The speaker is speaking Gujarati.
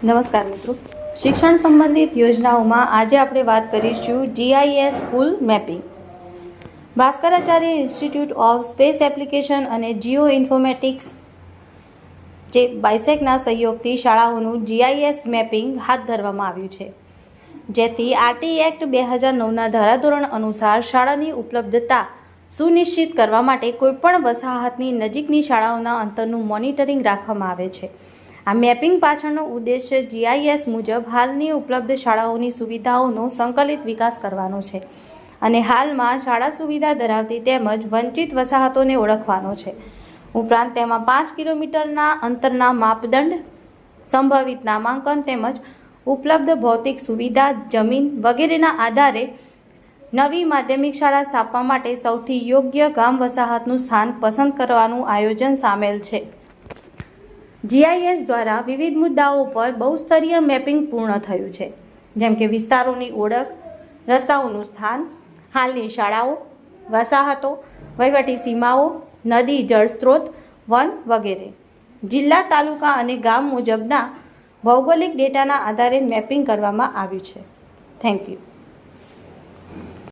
નમસ્કાર મિત્રો. શિક્ષણ સંબંધિત યોજનાઓમાં આજે આપણે વાત કરીશું GIS school mapping. Bhaskaracharya institute of space application અને જીઓ ઇન્ફોમેટિક્સ જે બાયસેકના સહયોગથી શાળાઓનું જીઆઈએસ મેપિંગ હાથ ધરવામાં આવ્યું છે. જેથી આરટી એક્ટ બે હજાર નવના ધારાધોરણ અનુસાર શાળાની ઉપલબ્ધતા સુનિશ્ચિત કરવા માટે કોઈપણ વસાહતની નજીકની શાળાઓના અંતરનું મોનિટરિંગ રાખવામાં આવે છે. આ મેપિંગ પાછળનો ઉદ્દેશ્ય જીઆઈએસ મુજબ હાલની ઉપલબ્ધ શાળાઓની સુવિધાઓનો સંકલિત વિકાસ કરવાનો છે. અને હાલમાં શાળા સુવિધા ધરાવતી તેમજ વંચિત વસાહતોને ઓળખવાનો છે. ઉપરાંત તેમાં પાંચ કિલોમીટરના અંતરના માપદંડ, સંભવિત નામાંકન તેમજ ઉપલબ્ધ ભૌતિક સુવિધા, જમીન વગેરેના આધારે નવી માધ્યમિક શાળા સ્થાપવા માટે સૌથી યોગ્ય ગામ વસાહતનું સ્થાન પસંદ કરવાનું આયોજન સામેલ છે. જીઆઈએસ દ્વારા વિવિધ મુદ્દાઓ પર બહુસ્તરીય મેપિંગ પૂર્ણ થયું છે. જેમ કે વિસ્તારોની ઓળખ, રસ્તાઓનું સ્થાન, હાલની શાળાઓ, વસાહતો, વહીવટી સીમાઓ, નદી જળસ્ત્રોત વન વગેરે. જિલ્લા, તાલુકા અને ગામ મુજબના ભૌગોલિક ડેટાના આધારે મેપિંગ કરવામાં આવ્યું છે. Thank you.